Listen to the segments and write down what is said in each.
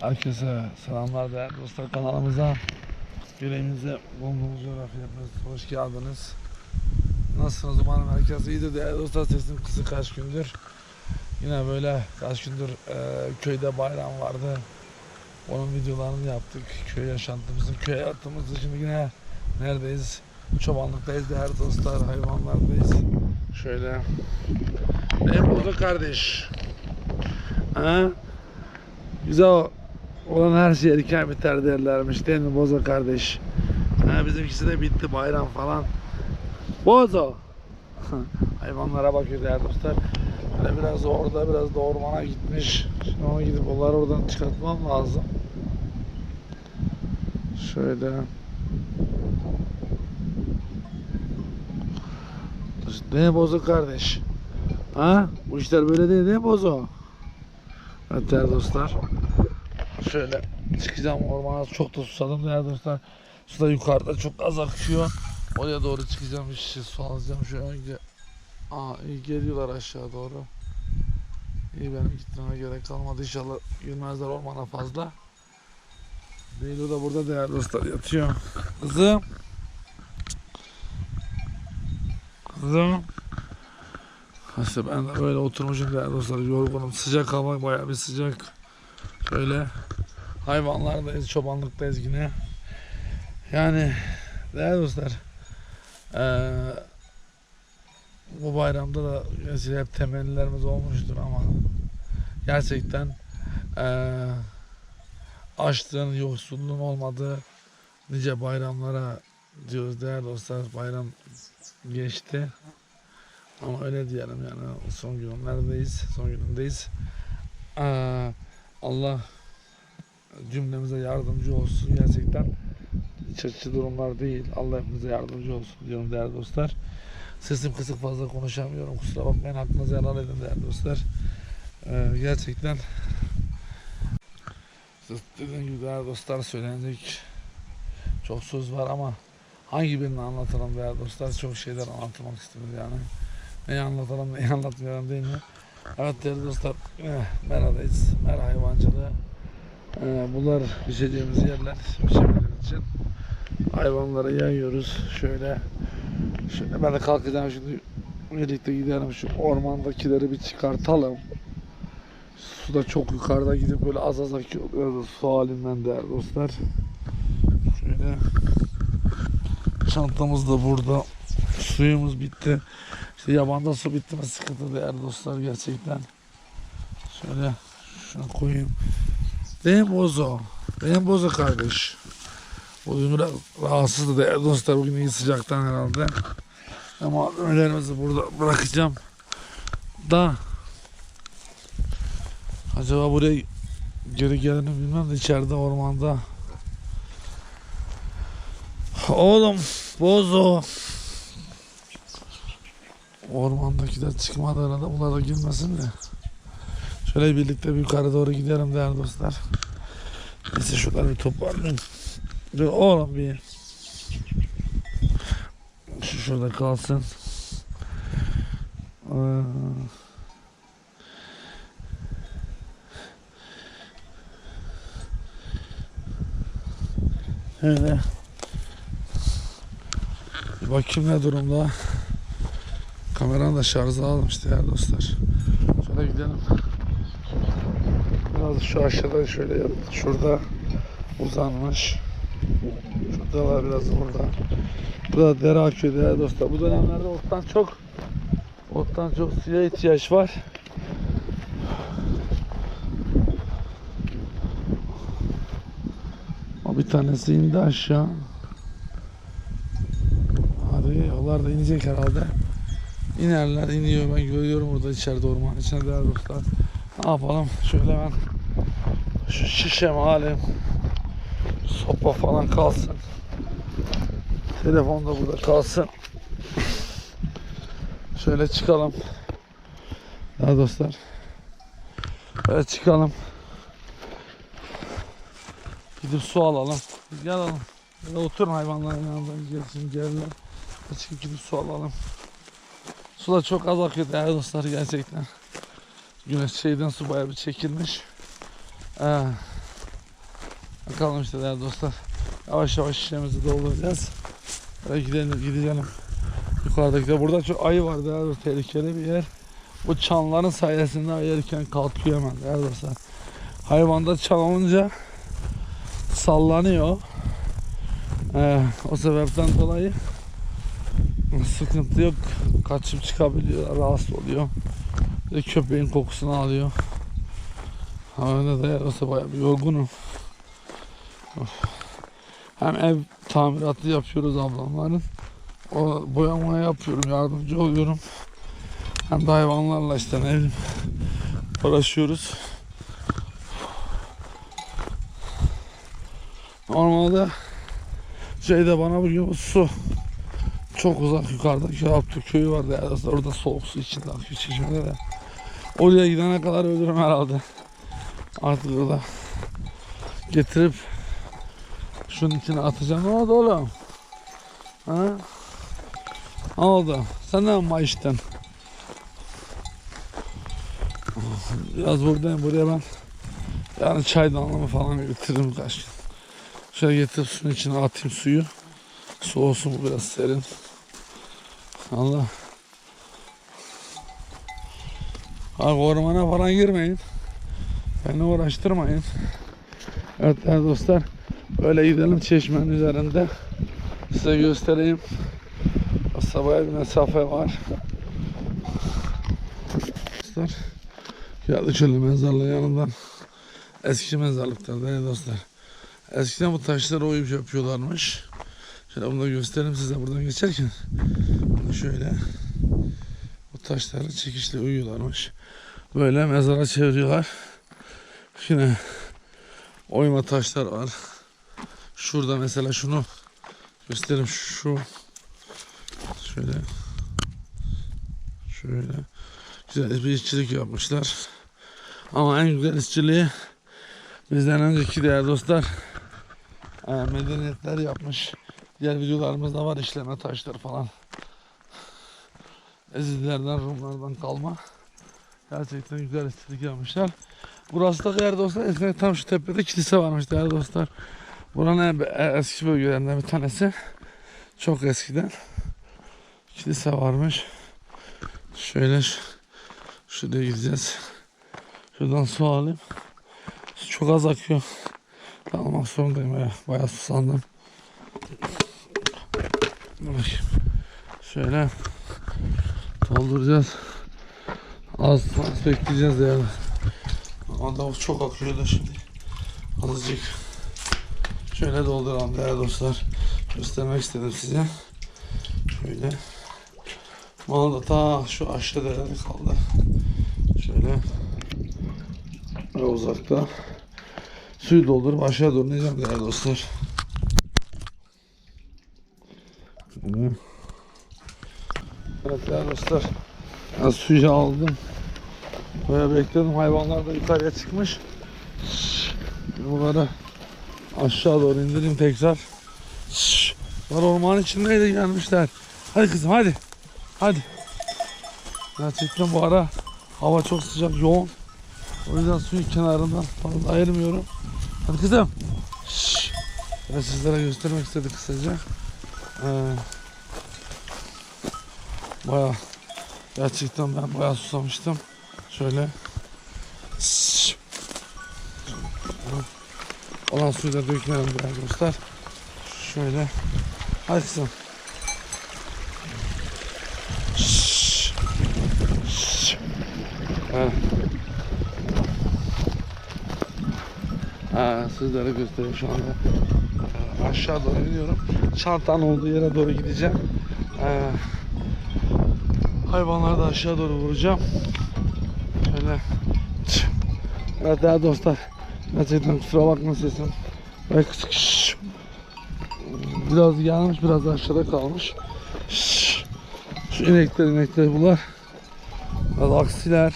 Herkese selamlar değerli dostlar kanalımıza yüreğimize bulunduğumuz coğrafyamız hoş geldiniz. Nasılsınız umarım herkes iyidir değerli dostlar sesim kısık kaç gündür. Yine böyle kaç gündür e, köyde bayram vardı. Onun videolarını yaptık. Köy yaşantımızı, köy hayatımızı şimdi yine neredeyiz? Çobanlıktayız değerli dostlar, hayvanlardayız. Şöyle. Ne buldu kardeş? Ha? Güzel olan her şey erken biter derlermiş değil mi Bozo kardeş? Ha, bizimkisi de bitti bayram falan. Bozo! Hayvanlara bakıyor değerli dostlar. Böyle biraz orada biraz da ormana gitmiş. Şimdi ona gidip onları oradan çıkartmam lazım. Şöyle. Ne Bozo kardeş? Ha? Bu işler böyle değil mi Bozo? Evet dostlar. Şöyle çıkacağım ormana çok da susadım değerli dostlar. Su da yukarıda çok az akıyor. Oraya doğru çıkacağım bir şişe su alacağım şu önce. Aa iyi geliyorlar aşağı doğru. İyi benim gitmeme gerek kalmadı inşallah girmezler ormana fazla. Beylo da burada değerli dostlar yatıyor. Kızım. Kızım. İşte ben de böyle oturmuşum değerli dostlar yorgunum. Sıcak hava bayağı bir sıcak. Şöyle hayvanlardayız, çobanlıktayız yine. Yani değerli dostlar eee, bu bayramda da gerçi hep temellilerimiz olmuştur ama gerçekten eee açlığın, yoksulluğun olmadığı nice bayramlara diyoruz değerli dostlar. Bayram geçti. Ama öyle diyelim yani son günlerdeyiz, son günündeyiz. Aa, Allah cümlemize yardımcı olsun gerçekten. Açıcı durumlar değil. Allah hepimize yardımcı olsun diyorum değerli dostlar. Sesim kısık fazla konuşamıyorum. Kusura bakmayın aklınızı helal edin değerli dostlar. Ee, gerçekten dediğim gibi değerli dostlar söylenecek çok söz var ama hangi birini anlatalım değerli dostlar çok şeyler anlatmak istedim yani. Neyi anlatalım neyi anlatmayalım değil mi? Evet değerli dostlar eh, meradayız. Mera hayvancılığı. Eh, bunlar biçeceğimiz yerler. Biçebiliriz için. Hayvanları yayıyoruz. Şöyle şöyle ben de kalkacağım şimdi birlikte gidelim şu ormandakileri bir çıkartalım. Su da çok yukarıda gidip böyle az az akıyor. Su halinden değerli dostlar. Şöyle çantamız da burada. Suyumuz bitti. İşte yabanda su bitti mi sıkıntı değerli dostlar gerçekten. Şöyle şunu koyayım. Benim bozo. Benim bozo kardeş. Bugün biraz rahatsızdı değerli dostlar. Bugün iyi sıcaktan herhalde. Ama öğlerimizi burada bırakacağım. Da acaba buraya geri gelir mi bilmem de içeride ormanda. Oğlum bozo. Ormandakiler çıkmadı arada bunlar da girmesin de. Şöyle birlikte bir yukarı doğru gidelim değerli dostlar. Neyse şuradan bir toparlayayım. Dur oğlum bir. Şu şurada kalsın. Aa. Öyle. Bir bakayım ne durumda. Kameranı da şarja almış değerli dostlar. Şöyle gidelim. Biraz şu aşağıda şöyle yap. Şurada uzanmış. Şurada var biraz burada. Bu da dere akıyor değerli dostlar. Bu dönemlerde ottan çok ottan çok suya ihtiyaç var. O bir tanesi indi aşağı. Hadi onlar da inecek herhalde. İnerler iniyor ben görüyorum burada içeride orman içinde değerli dostlar. Ne yapalım şöyle ben şu şişem alayım. Sopa falan kalsın. Telefon da burada kalsın. Şöyle çıkalım. Ya dostlar. Böyle çıkalım. Gidip su alalım. Gel alalım. Böyle oturun hayvanların yanında gelsin gelirler. Çıkıp gidip su alalım. Su da çok az akıyor değerli dostlar gerçekten. Güneş şeyden su bayağı bir çekilmiş. Ee, Bakalım işte değerli dostlar. Yavaş yavaş şişemizi dolduracağız. Böyle gidelim, gideceğim. Yukarıdaki de burada çok ayı var değerli dostlar. Tehlikeli bir yer. Bu çanların sayesinde ayı erken kalkıyor hemen değerli dostlar. Hayvanda çan olunca sallanıyor. Ee, o sebepten dolayı sıkıntı yok. Kaçıp çıkabiliyor, rahatsız oluyor. De köpeğin kokusunu alıyor. Öyle de yarasa bayağı bir yorgunum. Of. Hem ev tamiratı yapıyoruz ablamların. O boyamaya yapıyorum, yardımcı oluyorum. Hem de hayvanlarla işte bileyim uğraşıyoruz. Normalde şeyde bana bugün bu su çok uzak yukarıda Köaptü köyü var ya orada soğuk su içinde akıyor çeşmede de. Oraya gidene kadar ölürüm herhalde. Artık orada getirip şunun içine atacağım. Ne oldu oğlum? Ha? Ne oldu? Sen ne yapma işten? Biraz buradayım. Buraya ben yani çaydanlığımı falan getiririm kaç gün. Şöyle getirip suyun içine atayım suyu. Soğusun biraz serin. Allah. Abi ormana falan girmeyin. Beni uğraştırmayın. Evet dostlar. Böyle gidelim çeşmenin üzerinde. Size göstereyim. Sabaya bir mesafe var. Dostlar. Geldik şöyle mezarlığın yanından. Eski mezarlıklar değerli dostlar. Eskiden bu taşları oyup yapıyorlarmış. Şöyle bunu da göstereyim size buradan geçerken. Şöyle bu taşları çekişle uyuyorlarmış. Böyle mezara çeviriyorlar. Yine oyma taşlar var. Şurada mesela şunu göstereyim şu şöyle şöyle güzel bir işçilik yapmışlar. Ama en güzel işçiliği bizden önceki değerli dostlar e, medeniyetler yapmış. Diğer videolarımızda var işleme taşları falan. Ezidilerden, Rumlardan kalma. Gerçekten güzel estetik yapmışlar. Burası da değerli dostlar eskiden tam şu tepede kilise varmış değerli dostlar. Buranın en eski bölgelerinden bir tanesi. Çok eskiden kilise varmış. Şöyle şu- şuraya gideceğiz. Şuradan su alayım. Çok az akıyor. Almak zorundayım ya. Bayağı susandım. Şöyle dolduracağız. Az, az bekleyeceğiz yani. Ama çok akıyor da şimdi. Azıcık. Şöyle dolduralım değerli dostlar. Göstermek istedim size. Şöyle. Mal da ta şu aşağı derede kaldı. Şöyle. Ve uzakta. Suyu doldurup aşağı doğru ineceğim değerli dostlar. Şöyle. Evet değerli dostlar. Suyu aldım. Böyle bekledim. Hayvanlar da yukarıya çıkmış. Bunları aşağı doğru indireyim tekrar. Bunlar ormanın içindeydi gelmişler. Hadi kızım hadi. Hadi. Gerçekten bu ara hava çok sıcak yoğun. O yüzden suyun kenarından fazla ayırmıyorum. Hadi kızım. Şşş. Ben sizlere göstermek istedim kısaca. Ee, baya gerçekten ben baya susamıştım. Şöyle. Olan suyu da dökmeyelim değerli dostlar. Şöyle. Hadi kızım. Ha. Ha, sizlere göstereyim şu anda. Aşağı doğru iniyorum. Çantanın olduğu yere doğru gideceğim. Ee, hayvanları da aşağı doğru vuracağım. Şöyle. Evet değerli dostlar. Gerçekten kusura bakma sesim. Ve kısık. Şşş. Biraz gelmiş biraz da aşağıda kalmış. Şu inekler inekler bunlar. Biraz aksiler.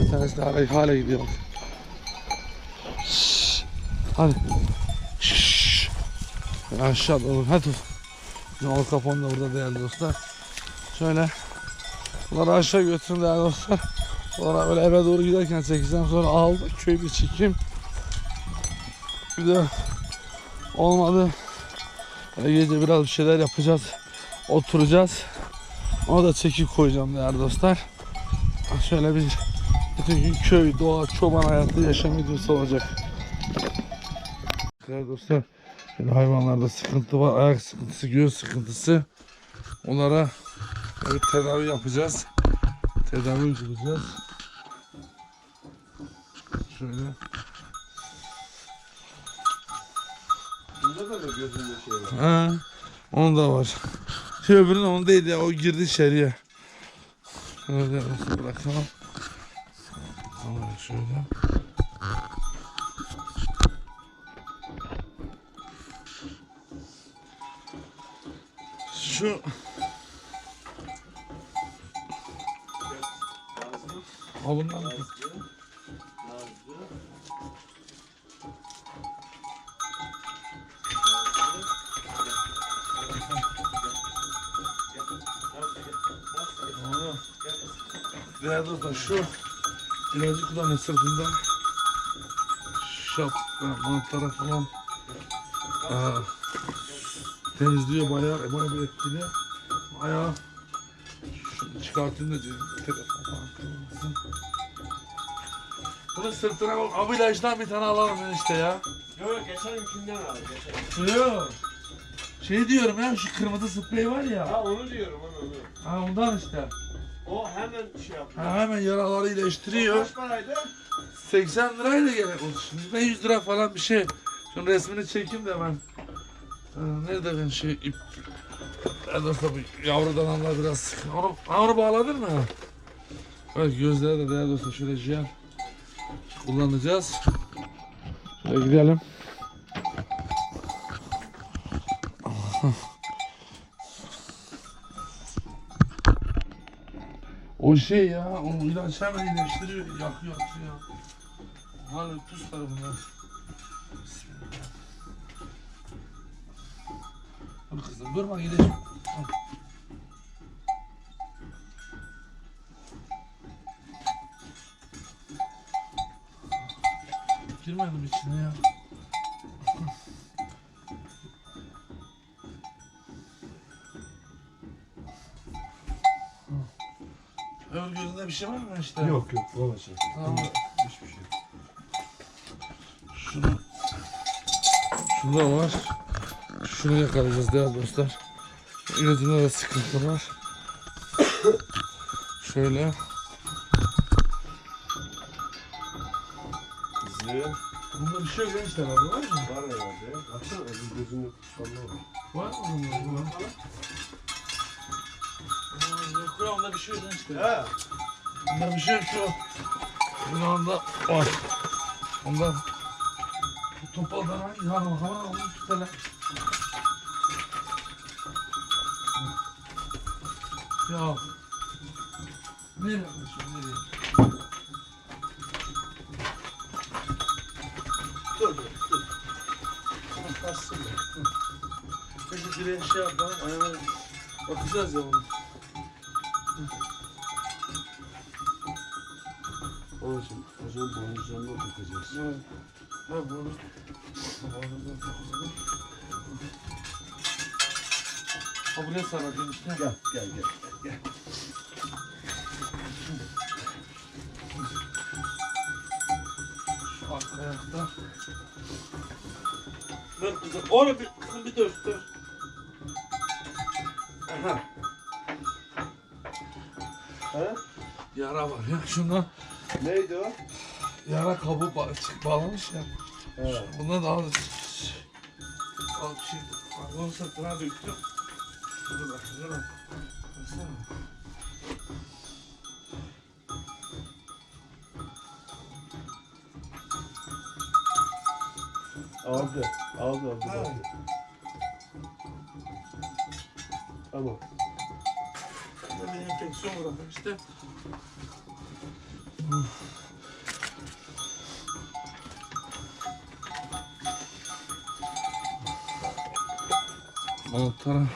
Bir tanesi de hala, hala gidiyor. Hadi. Şşş. Aşağı doğru. Hadi. Yol kapon da burada değerli dostlar. Şöyle. Bunları aşağı götürün değerli dostlar. Sonra böyle eve doğru giderken çekeceğim. Sonra aldı köy bir çekeyim. Bir de olmadı. Böyle gece biraz bir şeyler yapacağız. Oturacağız. Ona da çekip koyacağım değerli dostlar. Şöyle bir bütün gün köy, doğa, çoban hayatı yaşam videosu olacak. Değerli dostlar, hayvanlarda sıkıntı var. Ayak sıkıntısı, göğüs sıkıntısı. Onlara bir tedavi yapacağız. Tedavi uygulayacağız. Şöyle. Bunda da mı gözünde şey var? Ha, onun da var. Şey öbürünün onun değil ya, o girdi içeriye. Şöyle bırakalım. Tamam şöyle. Şu Değerli dostlar şu ilacı kullanıyor sırtında. Şap, mantara falan aa, temizliyor bayağı, bir etkili. Bayağı şunu çıkartayım da. Telefon falan kırılmasın. Bunun sırtına bak, abi ilaçtan bir tane alalım işte ya. Yok geçen günkinden al. Geçen. Yok. Şey diyorum ya şu kırmızı sprey var ya. Ha onu diyorum onu onu. Ha ondan işte. Hemen şey yapıyor. Ha, hemen yaraları iyileştiriyor. Kaç paraydı? 80 lirayla gerek olsun. Şimdi ben 100 lira falan bir şey. Şunun resmini çekeyim de ben. Nerede ben şey ip. Ben de bu yavrudan anlar biraz. Onu, onu bağladın mı? Evet gözleri de değerli dostlar şöyle jel kullanacağız. Şöyle gidelim. O şey ya, o ilaç hemen iyileştiriyor, yakıyor, yakıyor. Hala tuz tarafından. Bismillah. Dur kızım, durma gidelim. Al. Girmedim içine ya. Öbür gözünde bir şey var mı işte? Yok yok babacığım. Tamam. Hiçbir şey. Şunu Şunda var. Şunu yakalayacağız değerli dostlar. İlacında da sıkıntı var. Şöyle. Kızı Bunda bir şey yok işte abi var mı? var herhalde. Baksana öbür gözünde kuşlanma var. Var mı bunda? Yok onda bir şey yok işte. Ha. Şey yok şu. Bunun anda var. Onda bu topaldan hangi hanım hanım onu tutalım. Ya. Nereye yapıyorsun nereye? Dur dur dur. Kaçsın da. Peki direğe şey yapalım ayağına bakacağız ya onu. Babacığım o zaman boynuzlarını oturtacağız. Evet. Ha bunu. Boynuzdan takalım. Ha buraya saracağım işte. Gel gel gel gel. Şu arka ayakta. Dur kızım. Oğlum bir, kızım bir dur dur. Aha. Ha? Yara var ya şunda Neydi o? yara kabuğu ba çık bağlamış ya. Evet. Bunda da al. Bir şey. Onu sırtına döktüm. Dur bak dur bak. Baksana. Aldı. Aldı aldı. Ha. aldı. Tamam. Bir enfeksiyon bırakın işte. Alt taraf.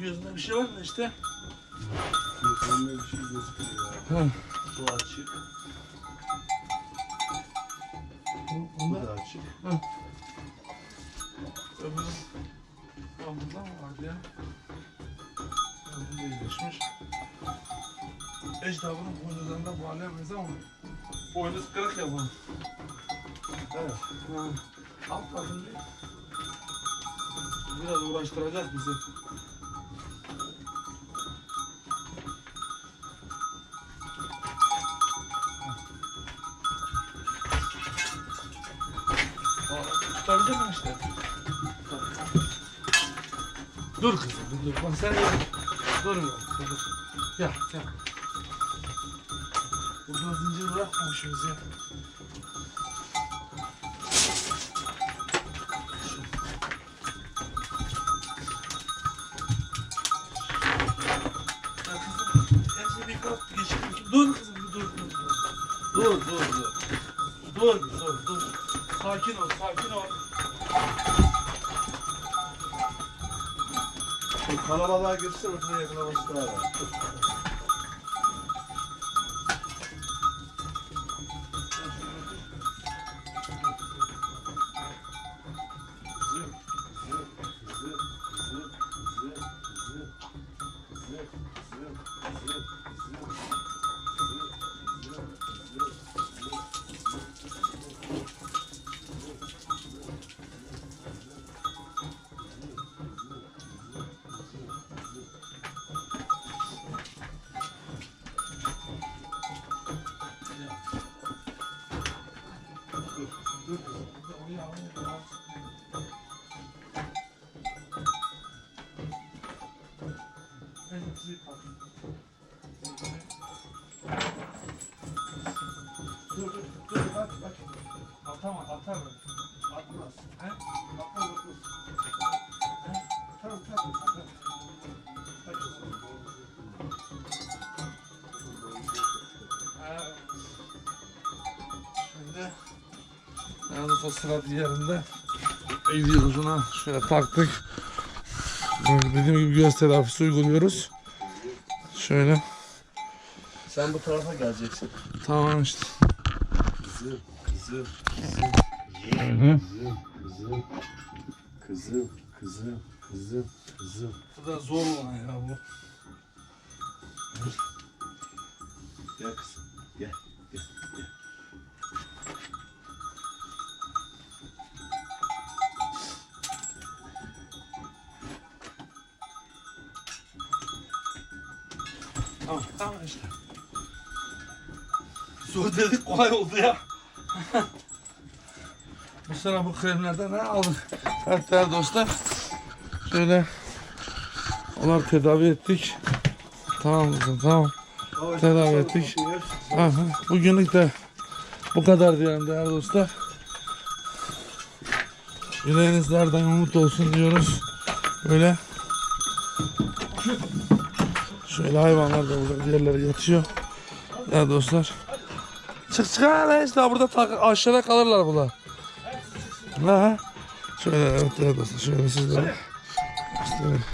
gözünde bir şey var mı işte? Gözümde bir şey gözüküyor ya. Hı. Bu açık. Bu da açık. öbürü. Ya burada mı vardı ya? Bunda iyileşmiş. Ejda bunun boynuzlarında bağlayamayız ama boynuz kırık ya bunun. Evet. Ha. Alt tarafını biraz uğraştıracak bizi. Tutabilir miyim işte? Dur kızım, dur, dur. Bak sen gel. Dur ya, dur. Gel, gel. Burada zincir kalk, geçelim. Dur kızım, dur, dur, dur. Dur, dur, dur. Dur, dur, dur. Sakin ol, sakin ol. Kalabalığa girsin ortaya yakalaması daha var. Dur dur dur bak bak. Atama, atar mı? Atmaz. He? Atmaz atmaz. He? Tamam tamam. Şimdi o sıra diğerinde gidiyoruz ona şöyle taktık. Dediğim gibi göz tedavisi uyguluyoruz. Şöyle Sen bu tarafa geleceksin. tamam işte. Kızım, kızım, Şöyle. kızım, kızım, kızım, kızım, kızım. Bu da zor olan ya bu. Gel kızım, gel, gel, gel. Tamam, tamam işte. Su dedik kolay oldu ya. bu sene bu kremlerden ne aldık? Evet dostlar. Şöyle onları tedavi ettik. Tamam kızım tamam. Ama Tedavi ettik. Aha, bugünlük de bu kadar diyelim değerli dostlar. Yüreğiniz umut olsun diyoruz. Böyle. Şöyle hayvanlar da burada diğerleri yatıyor. Değerli dostlar. Çık çık ha işte burada tak- aşağıda kalırlar bunlar. Ha. Şöyle evet dostlar şöyle sizlere. İşte